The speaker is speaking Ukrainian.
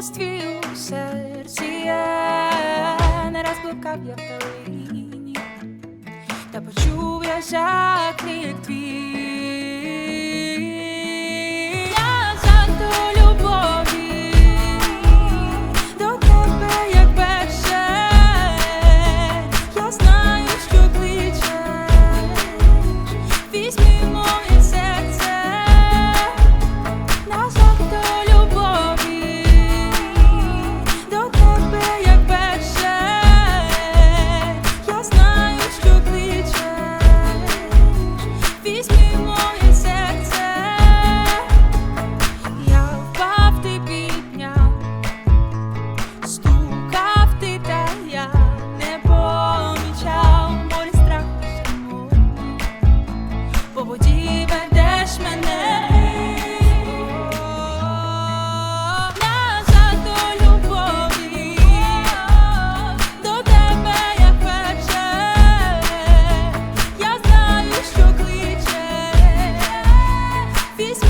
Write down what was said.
пустстві у серці я не раз блукав я в долині, та почув я, як крик твій. This.